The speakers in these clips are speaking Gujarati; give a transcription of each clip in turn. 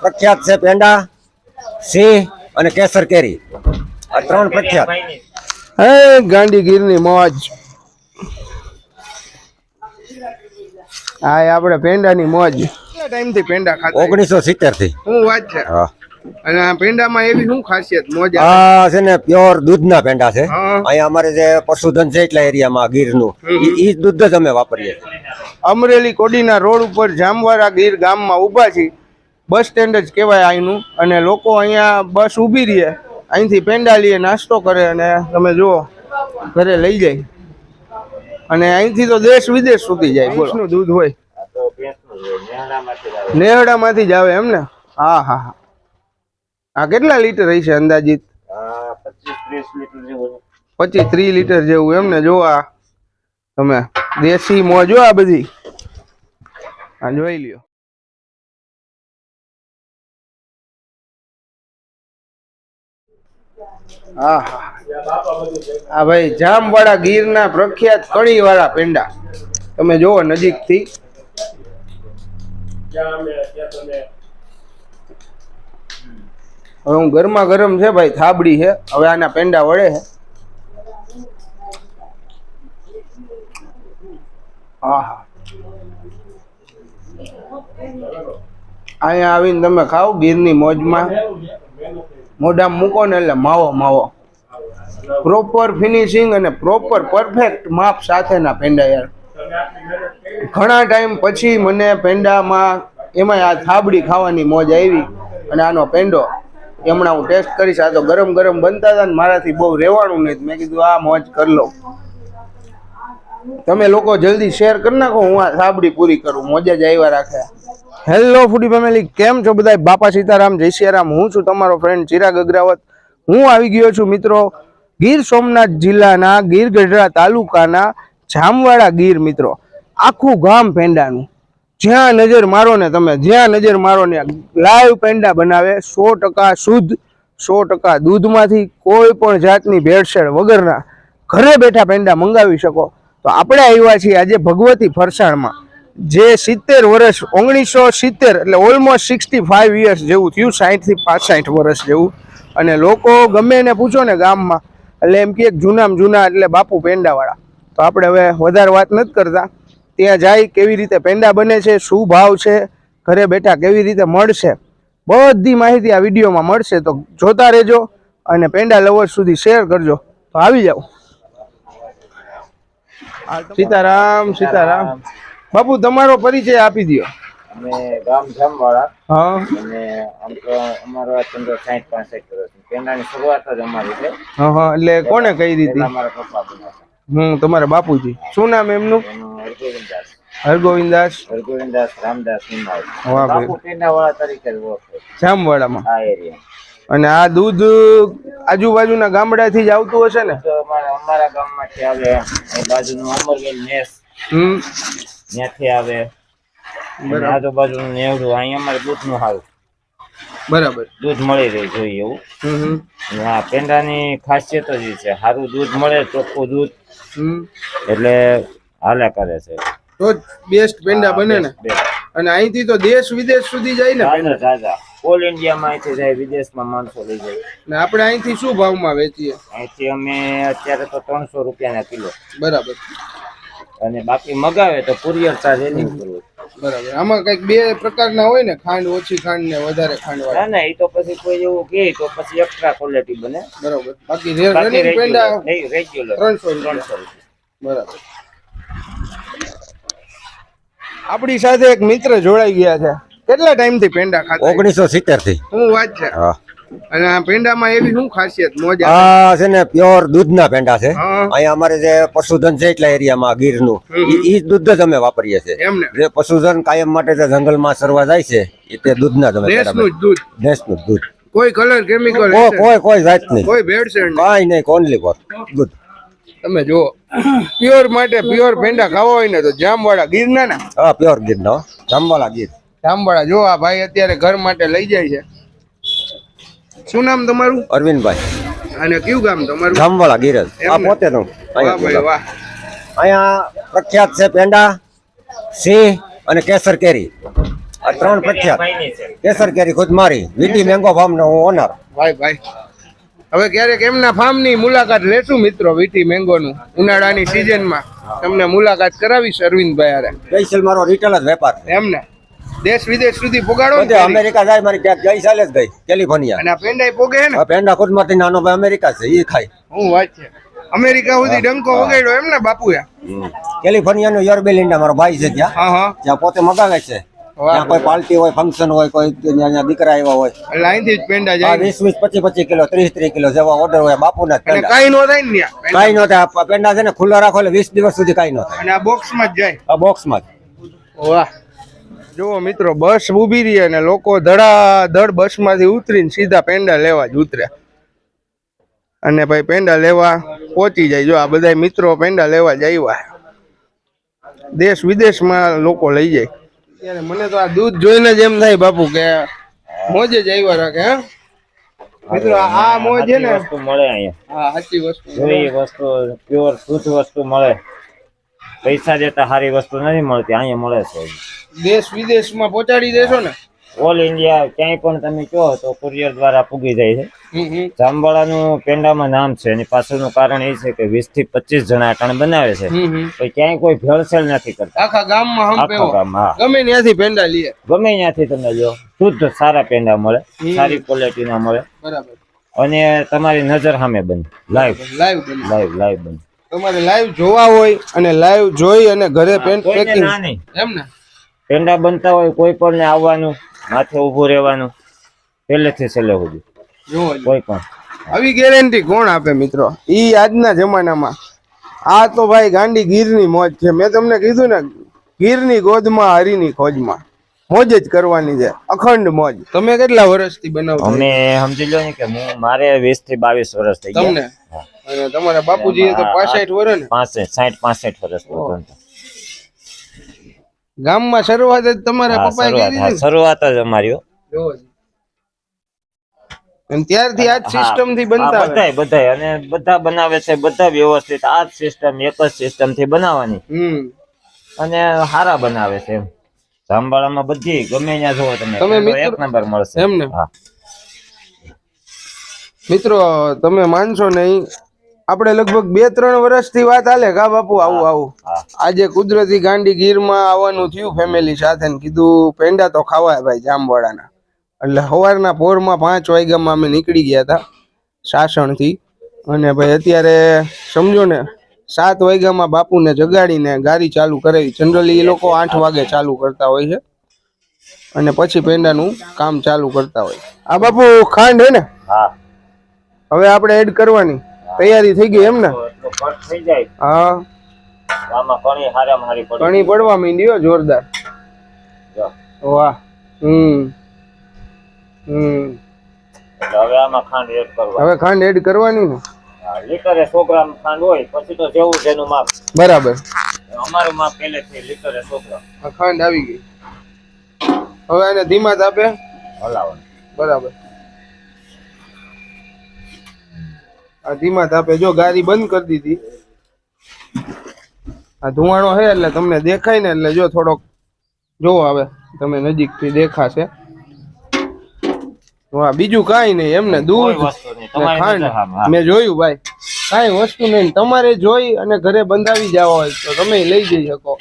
પ્રખ્યાત છે પેંડા સિંહ અને કેસર કેરી. આ ત્રણ પ્રખ્યાત. હે ગાંડી ગીરની મોજ. હા એ આપણે પેંડાની મોજ. કેટલા ટાઈમથી પેંડા ખાતા ઓગણીસો સિત્તેરથી શું વાત છે. હા. અને આ પેંડામાં એવી શું ખાસિયત મોજ આ છે ને પ્યોર દૂધના પેંડા છે. હા. અહીંયા અમારે જે પશુધન છે એટલા એરિયામાં ગીરનું. એ ઈ દૂધ જ અમે વાપરીએ છીએ. અમરેલી કોડીના રોડ ઉપર જામવારા ગીર ગામમાં ઊભા છીએ. બસ સ્ટેન્ડ જ કહેવાય અહીંનું અને લોકો અહીંયા બસ ઊભી રહે. અહીંથી પેંડા લઈએ નાસ્તો કરે અને તમે જુઓ ઘરે લઈ જાય. અને અહીંથી તો દેશ વિદેશ સુધી જાય બોલો. દૂધ હોય. નેહડામાંથી જ આવે. એમ ને હા હા હા. આ કેટલા લીટર હશે અંદાજિત? પચીસ ત્રીસ લીટર જેવું એમ ને જો આ. તમે દેશી મોજો આ બધી. આ જોઈ લ્યો. હા હા. ભાઈ જામવાળા ગીરના પ્રખ્યાત કણીવાળા પેંડા. તમે જોવો નજીકથી. હવે હું ગરમા ગરમ છે ભાઈ, થાબડી છે. હવે આના પેંડા વળે છે. હા. અહીંયા આવીને તમે ખાઓ ગીરની મોજમાં. મોઢામાં મૂકો ને એટલે માવો માવો. પ્રોપર ફિનિશિંગ અને પ્રોપર પરફેક્ટ માપ સાથેના પેંડા યાર. ઘણા ટાઈમ પછી મને પેંડામાં એમાં આ થાબડી ખાવાની મોજ આવી અને આનો પેંડો, એમણે હું ટેસ્ટ કરીશ. આ તો ગરમ ગરમ બનતા હતા ને મારાથી બહુ રહેવાનું નહીં. મેં કીધું, આ મોજ કરી લઉં તમે લોકો જલ્દી શેર કરી નાખો, હું આ થાબડી પૂરી કરું. મોજા જ આવ્યા રાખે. હેલો ફૂડી ફેમિલી કેમ છો બધા બાપા સીતારામ, જય હું છું તમારો ફ્રેન્ડ ચિરાગ અગ્રાવત. હું આવી ગયો છું, મિત્રો, ગીર સોમનાથ જિલ્લાના, ગીર ગઢડા તાલુકાના જામવાડા ગીર, મિત્રો. આખું ગામ પેંડાનું. જ્યાં નજર મારો ને તમે, જ્યાં નજર મારો ને, લાઈવ પેંડા બનાવે, સો ટકા શુદ્ધ, સો ટકા દૂધમાંથી કોઈ પણ જાતની ભેળસેળ વગરના ઘરે બેઠા પેંડા મંગાવી શકો. તો આપણે આવ્યા છીએ આજે ભગવતી ફરસાણમાં. જે સિત્તેર વર્ષ ઓગણીસો સિત્તેર એટલે ઓલમોસ્ટ સિક્સટી ફાઈવ યર્સ જેવું થયું સાહીઠથી પાસઠ વર્ષ જેવું. અને લોકો ગમે એને પૂછો ને ગામમાં એટલે એમ કે જૂનામાં જૂના એટલે બાપુ પેંડાવાળા. તો આપણે હવે વધારે વાત નથી કરતા. ત્યાં જાય કેવી રીતે પેંડા બને છે શું ભાવ છે ઘરે બેઠા કેવી રીતે મળશે? બધી માહિતી આ વિડીયોમાં મળશે તો જોતા રહેજો અને પેંડા લવર્સ સુધી શેર કરજો. તો આવી જાઓ. સીતારામ સીતારામ. બાપુ તમારો પરિચય આપી દો અમે ગામ જામવાળા હા. અને આમ તો અમારો આ ધંધો સાઠ કરો છે. પેંડાની શરૂઆત જ અમારી છે. હા હા એટલે કોને કહી દીધી? અમારા પપ્પા બનાવતા હું તમારા બાપુજી. શું નામ એમનું? હરગોવિંદાસ હરગોવિંદાસ હરગોવિંદાસ રામદાસ નિમાવ. બાપુ પેંડાવાળા તરીકે ઓળખે જામવાડામાં? આ એરિયા અને આ દૂધ આજુબાજુના ગામડાથી જ આવતું હશે ને? અમારા ગામમાંથી આવે બાજુનું અમરગઢ નેસ હમ. ત્યાંથી આવે. આજુબાજુ નેવડું અહીંયા અમારે દૂધનું હાલ. બરાબર. દૂધ મળી રહે જોઈએ એવું. આ પેંડાની ખાસિયત જ છે. સારું દૂધ મળે ચોખ્ખું દૂધ. એટલે હાલે કરે છે. તો બેસ્ટ પેંડા બને ને. અને અહીંથી તો દેશ વિદેશ સુધી જાય ને. તાજા તાજા ઓલ ઇન્ડિયામાં અહીંથી જાય વિદેશમાં માણસો લઈ જાય. ને આપણે અહીંથી શું ભાવમાં વેચીએ? અહીંથી અમે અત્યારે તો ત્રણસો રૂપિયાના કિલો. બરાબર. અને બાકી મગાવે તો કુરિયર ચાર્જ એની કરવું બરાબર. આમાં કંઈક બે પ્રકારના હોય ને ખાંડ ઓછી ખાંડ ને વધારે ખાંડ વાળા. ના ના એ તો પછી કોઈ એવું કે તો પછી એક્સ્ટ્રા ક્વોલિટી બને. બરાબર. બાકી રે- રનિંગ પેંડા નહીં રેગ્યુલર ત્રણસો રૂપિયા. ત્રણસો રૂપિયા. બરાબર. આપણી સાથે એક મિત્ર જોડાઈ ગયા છે. કેટલા ટાઈમથી પેંડા ખાતા ઓગણીસો સિત્તેરથી. હું વાત છે. હા. અને આ પેંડામાં એવી શું ખાસિયત મોજા? આ છે ને પ્યોર દૂધના પેંડા છે. અહીંયા અમારે જે પશુધન છે એટલા એરિયામાં ગીરનું એ દૂધ જ અમે વાપરીએ છીએ. જે પશુધન કાયમ માટે જે જંગલમાં સરવા જાય છે એ તે દૂધના જ અમે દૂધ? ભેંસનું દૂધ. કોઈ કલર કેમિકલ કોઈ કોઈ જાત નહીં. કોઈ ભેળસેળ કાંઈ નહીં કોનલી પર દૂધ. તમે જુઓ પ્યોર માટે પ્યોર પેંડા ખાવા હોય ને તો જામવાળા ગીરના ને? હા પ્યોર ગીરનો જામવાળા ગીર. જામવાળા જો આ ભાઈ અત્યારે ઘર માટે લઈ જાય છે. શું નામ તમારું? અરવિંદભાઈ. અને કયું ગામ તમારું? ગામવાળા ગીરજ. આ પોતે નું અહીંયા પ્રખ્યાત છે પેંડા સિંહ અને કેસર કેરી. આ ત્રણ પ્રખ્યાત. કેસર કેરી ખુદ મારી. વીટી મેંગો ફાર્મ નો હું ઓનર ભાઈ ભાઈ. હવે ક્યારેક એમના ફાર્મની મુલાકાત લેશું મિત્રો વીટી મેંગોનું ઉનાળાની સિઝનમાં તમને મુલાકાત કરાવીશ અરવિંદભાઈ અરે સ્પેશિયલ મારો રિટેલ જ વેપાર એમને. દેશ વિદેશ સુધી પોગાડો ને અમેરિકા જાય મારી ક્યાંક ગઈ ચાલે જ ગઈ કેલિફોર્નિયા. અને પેંડા પોગે ને? પેંડા ખુદમાંથી નાનો ભાઈ અમેરિકા છે એ ખાય. હું વાત છે. અમેરિકા સુધી ડંકો વગાડ્યો એમ ને બાપુ કેલિફોર્નિયા નો યોરબેલિન્ડા મારો ભાઈ છે ત્યાં. ત્યાં પોતે મગાવે છે. ત્યાં કોઈ પાર્ટી હોય ફંક્શન હોય કોઈ ત્યાં દીકરા આવ્યા હોય. એટલે અહીંથી જ પેંડા જાય વીસ વીસ પચીસ પચીસ કિલો ત્રીસ ત્રીસ કિલો જેવા ઓર્ડર હોય બાપુ ના કઈ નો થાય ને કઈ પેંડા. થાય. પેંડા છે ને ખુલ્લા રાખો એટલે વીસ દિવસ સુધી કઈ નો થાય. અને આ બોક્સમાં જ જાય? આ બોક્સમાં જ. વાહ. જુઓ મિત્રો બસ ઊભી રહી અને લોકો ધડાધડ બસમાંથી ઉતરીને સીધા પેંડા લેવા જ ઉતર્યા. અને ભાઈ પેંડા લેવા પહોંચી જાય. જો આ બધા મિત્રો પેંડા લેવા જ આવ્યા. દેશ વિદેશમાં લોકો લઈ જાય. ત્યારે મને તો આ દૂધ જોઈને જ એમ થાય બાપુ કે મોજે જ આવ્યા રાખે હા? મિત્રો આ મોજ છે ને વસ્તુ મળે અહીંયા. હા સાચી વસ્તુ જોઈએ વસ્તુ પ્યોર શુદ્ધ વસ્તુ મળે. પૈસા જેતા સારી વસ્તુ નથી મળતી અહીંયા મળે છે. દેશ વિદેશમાં પહોંચાડી દેશો ને? ઓલ ઇન્ડિયા ક્યાંય પણ તમે કહો તો કુરિયર દ્વારા પૂગી જાય છે. જામવાળાનું પેંડામાં નામ છે એની પાછળનું કારણ એ છે કે વીસથી પચીસ જણા અટાણ બનાવે છે. તો ક્યાંય કોઈ ભેળસેળ નથી કરતા. આખા ગામમાં આખા ગામમાં ગમે ત્યાંથી પેંડા લઈએ ગમે ત્યાંથી તમે લ્યો. શુદ્ધ સારા પેંડા મળે. સારી ક્વોલિટીના મળે. બરાબર. અને તમારી નજર સામે બંધ. લાઈવ લાઈવ લાઈવ લાઈવ બંધ. તમારે લાઈવ જોવા હોય અને લાઈવ જોઈ અને ઘરે પેન્ટ પેકિંગ એમ ને? પેંડા બનતા હોય કોઈ પણ ને આવવાનું માથે ઊભું રહેવાનું. પહેલેથી છેલ્લે સુધી કોઈ પણ. આવી ગેરંટી કોણ આપે મિત્રો? ઈ આજના જમાનામાં. આ તો ભાઈ ગાંડી ગીરની મોજ છે. મેં તમને કીધું ને ગીરની ગોદમાં હરીની ખોજમાં. મોજ જ કરવાની છે. અખંડ મોજ. તમે કેટલા વર્ષથી બનાવો? અમે સમજી લો ને કે હું મારે વીસથી બાવીસ વર્ષ થઈ તમને? ગયા અને તમારા બાપુજી તો પાસઠ વર્ષ ને? પાસઠ સાઠ પાસઠ વર્ષ પર્યંત. ગામમાં શરૂઆત જ તમારા પપ્પાએ કરી દીધી શરૂઆત જ અમારી. અને ત્યારથી આ સિસ્ટમથી બનતા બધાય બધાય. અને બધા બનાવે છે બધા વ્યવસ્થિત. આ જ સિસ્ટમ એક જ સિસ્ટમથી બનાવવાની અને સારા બનાવે છે એમ. જામવાળામાં બધી ગમે ત્યાં જોવો તમે. તમે એક નંબર મળશે. એમ ને? હા. મિત્રો તમે માનશો નહીં. આપણે લગભગ બે ત્રણ વર્ષથી વાત હાલે કા બાપુ આવું આવું. આજે કુદરતી ગાંડી ગીરમાં આવવાનું થયું ફેમિલી સાથે ને કીધું પેંડા તો ખાવાય ભાઈ જામવાળાના એટલે સવારના પોરમાં પાંચ વાગ્યામાં અમે નીકળી ગયા હતા સાસણથી. અને ભાઈ અત્યારે સમજો ને સાત વાગ્યામાં બાપુને જગાડીને ગાડી ચાલુ કરાવી. જનરલી એ લોકો આઠ વાગે ચાલુ કરતા હોય છે. અને પછી પેંડાનું કામ ચાલુ કરતા હોય. આ બાપુ ખાંડ હે ને? હા. હવે આપણે એડ કરવાની. તૈયારી થઈ ગઈ એમ ને? થઈ જાય. હા. આમાં ઘણી હારામાં હારી પડી ઘણી પડવા માંડ્યો જોરદાર. વાહ. હમ. હમ. હવે આમાં ખાંડ એડ કરવા હવે ખાંડ એડ કરવાની ને? લીટરે સો ગ્રામ ખાંડ હોય પછી તો જેવું જેનું માપ. બરાબર. અમારું માપ પહેલેથી લીટરે સો ગ્રામ. ખાંડ આવી ગઈ. હવે એને ધીમા તાપે? હલાવવાનું. બરાબર. આ ધીમા તાપે જો ગાડી બંધ કરી દીધી. આ ધુવાણો છે એટલે તમને દેખાય ને એટલે જો થોડોક જોવો હવે તમે નજીકથી દેખાશે. વાહ બીજું કાંઈ નહીં એમને દૂધ ખાંડ. મેં જોયું ભાઈ. કાંઈ વસ્તુ નહીં. તમારે જોઈ અને ઘરે બંધાવી જવા હોય તો તમે લઈ જઈ શકો.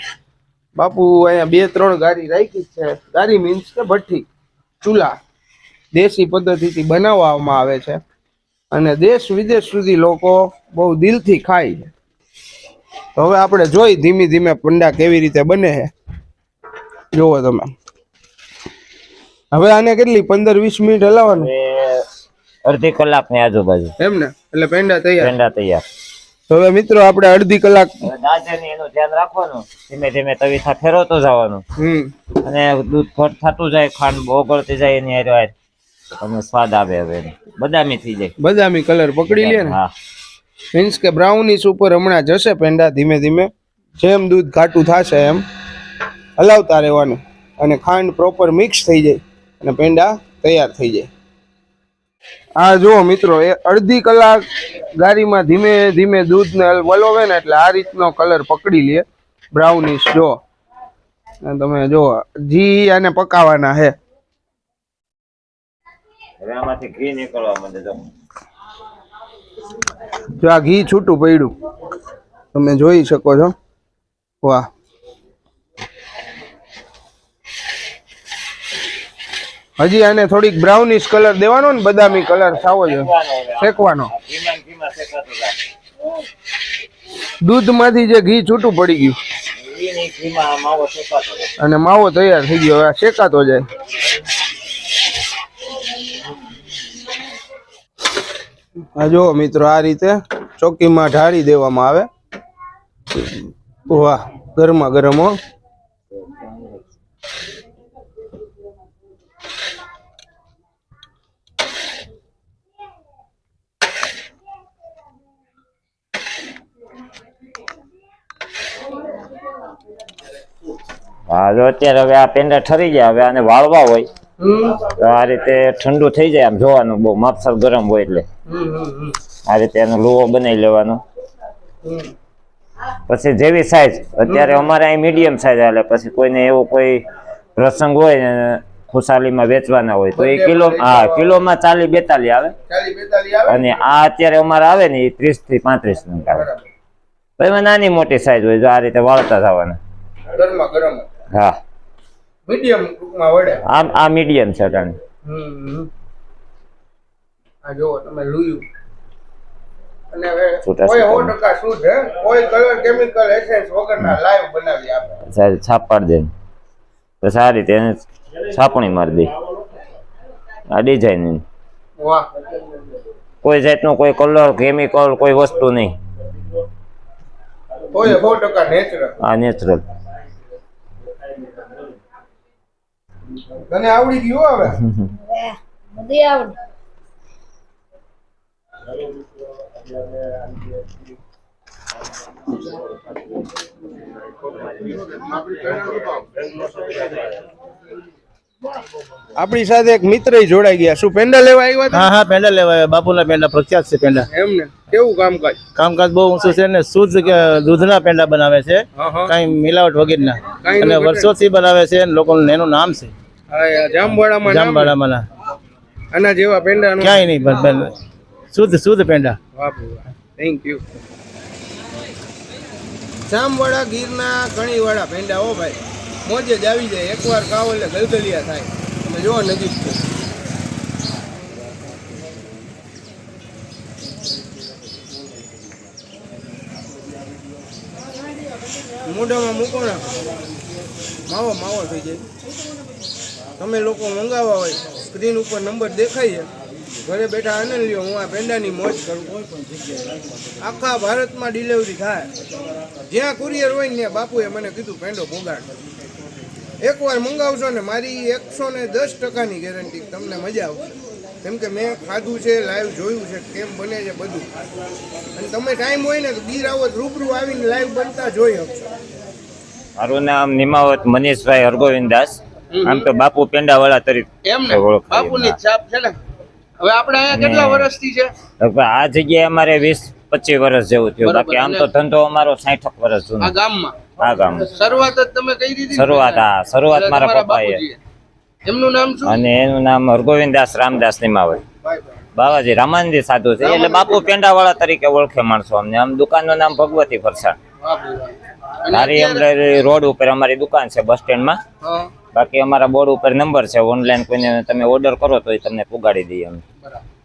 બાપુ અહીંયા બે ત્રણ ગાડી રાખી છે. ગાડી મીન્સ કે ભઠ્ઠી. ચૂલા. દેશી પદ્ધતિથી બનાવવામાં આવે છે. અને દેશ વિદેશ સુધી લોકો બહુ દિલથી ખાય છે. તો હવે આપણે જોઈ ધીમે ધીમે પંડા કેવી રીતે બને છે. જુઓ તમે. હવે આને કેટલી? પંદર વીસ મિનિટ હલાવવાનું? અડધી અડધી કલાકની આજુબાજુ. એમ ને? એટલે પેંડા તૈયાર? પેંડા તૈયાર. તો હવે મિત્રો આપણે અડધી કલાક એનું ધ્યાન રાખવાનું. ધીમે ધીમે તવીથા ફેરવતો જવાનું. હમ. અને દૂધ ઘટ થતું જાય ખાંડ ઓગળતી જાય એની હારે. તમને સ્વાદ આવે હવે બદામી થઈ જાય. બદામી કલર પકડી લે ને. હા. મીન્સ કે બ્રાઉનીસ ઉપર હમણાં જશે પેંડા ધીમે ધીમે. જેમ દૂધ ઘાટું થશે એમ હલાવતા રહેવાનું. અને ખાંડ પ્રોપર મિક્સ થઈ જાય અને પેંડા તૈયાર થઈ જાય. આ જુઓ મિત્રો, એ અડધી કલાક ગાડીમાં ધીમે ધીમે દૂધને વલોવે ને એટલે આ રીતનો કલર પકડી લે. બ્રાઉનીશ જો. તમે જો ઘી આને પકાવવાના હે. ઘી નીકળવા માંડે જો આ ઘી છૂટું પડ્યું. તમે જોઈ શકો છો. વાહ. હજી આને થોડીક બ્રાઉનિશ કલર દેવાનો ને બદામી કલર થવો જોઈએ શેકવાનો. દૂધમાંથી જે ઘી છૂટું પડી ગયું. અને માવો તૈયાર થઈ ગયો. હવે શેકાતો જાય. આ જો મિત્રો આ રીતે ચોકીમાં ઢાળી દેવામાં આવે. વાહ ગરમા ગરમ હો. હા જો અત્યારે હવે આ પેંડા ઠરી ગયા હવે આને વાળવા હોય. તો આ રીતે ઠંડુ થઈ જાય આમ જોવાનું બહુ માપસર ગરમ હોય એટલે. આ રીતે એનો લુવો બનાવી લેવાનો. પછી જેવી સાઈઝ અત્યારે અમારે અહીં મીડિયમ સાઈઝ હાલે. પછી કોઈને એવો કોઈ પ્રસંગ હોય ને ખુશાલીમાં વેચવાના હોય તો એ કિલો હા કિલોમાં ચાલી બેતાલી આવે. અને આ અત્યારે અમારે આવે ને એ ત્રીસથી પાંત્રીસ નંગ આવે તો એમાં નાની મોટી સાઈઝ હોય જો આ રીતે વાળતા થવાના. હા. મીડિયમ આ આ મીડિયમ છે અટાણે આ જો તમે લુયું અને હવે કોઈ સો ટકા શુદ્ધ હે કોઈ કલર કેમિકલ એસેન્સ વગરના લાઈવ બનાવી આપે સારી છાપ પાડી દે. છાપણી મારી દે. આ ડિઝાઇન વાહ. કોઈ જાતનું કોઈ કલર કેમિકલ કોઈ વસ્તુ નહીં. કોઈ સો ટકા નેચરલ આ નેચરલ તને આવડી ગયું હવે? બધી આવડે. આપણી સાથે એક મિત્ર જોડાઈ ગયા. શું પેંડા લેવા આવ્યા હા હા પેંડા આવ્યા. બાપુના પેંડા પ્રખ્યાત છે પેંડા. એમ ને કેવું કામકાજ? કામકાજ બહુ ઊંચું છે ને શુદ્ધ દૂધના પેંડા બનાવે છે. કઈ મિલાવટ વગેરેના. ના અને વર્ષોથી બનાવે છે અને લોકોનું એનું નામ છે. જામવાડામાં જામવાડામાં આના જેવા પેંડાનું? ક્યાંય નહીં શુદ્ધ શુદ્ધ પેંડા? થેન્ક યુ જામવાળા ગીરના ઘણીવાળા પેંડા હો ભાઈ. મોજે જ આવી જાય. એકવાર કાવ એટલે ગલગલિયા થાય. તમે જોવો નજીક મોઢામાં મૂકો ને. માવો માવો થઈ જાય. તમે લોકો મંગાવવા હોય, સ્ક્રીન ઉપર નંબર દેખાય છે. ઘરે બેઠા આનંદ લ્યો હું આ પેંડાની મોજ કરું. આખા ભારતમાં ડિલિવરી થાય. જ્યાં કુરિયર હોય ને ત્યાં બાપુએ મને કીધું પેંડો પોગાડ એકવાર મંગાવશો ને મારી એકસો ને દસ ટકાની ગેરંટી તમને મજા આવશે. કેમ કે મેં ખાધું છે લાઈવ જોયું છે કેમ બને છે બધું. અને તમે ટાઈમ હોય ને તો ગીર આવો તો રૂબરૂ આવીને લાઈવ બનતા જોઈ શકશો મારું નામ નિમાવત મનીષભાઈ હરગોવિંદ દાસ. આમ તો બાપુ પેંડાવાળા તરીકે એમ ને બાપુની. છાપ છે ને. હવે આપણે અહીંયા કેટલા વર્ષથી છે? આ જગ્યાએ અમારે વીસ પચીસ વર્ષ જેવું થયું. બાકી આમ તો ધંધો અમારો સાઠ વર્ષ આ ગામમાં? આ ગામ શરૂઆત જ તમે કઈ દીધી શરૂઆત હા શરૂઆત મારા પપ્પાએ. એમનું નામ શું? અને એનું નામ હરગોવિંદાસ રામદાસ નિમાવે. બાવાજી રામાનંદી સાધુ છે. એટલે બાપુ પેંડાવાળા તરીકે ઓળખે માણસો અમને. આમ દુકાનનું નામ ભગવતી ફરસાણ. અત્યારે- એમ્બ્રોઇડરી રોડ ઉપર અમારી દુકાન છે બસ સ્ટેન્ડમાં. બાકી અમારા બોર્ડ ઉપર નંબર છે. ઓનલાઈન કોઈને તમે ઓર્ડર કરો તો એ તમને પુગાડી દઈએ અમે. બરાબર.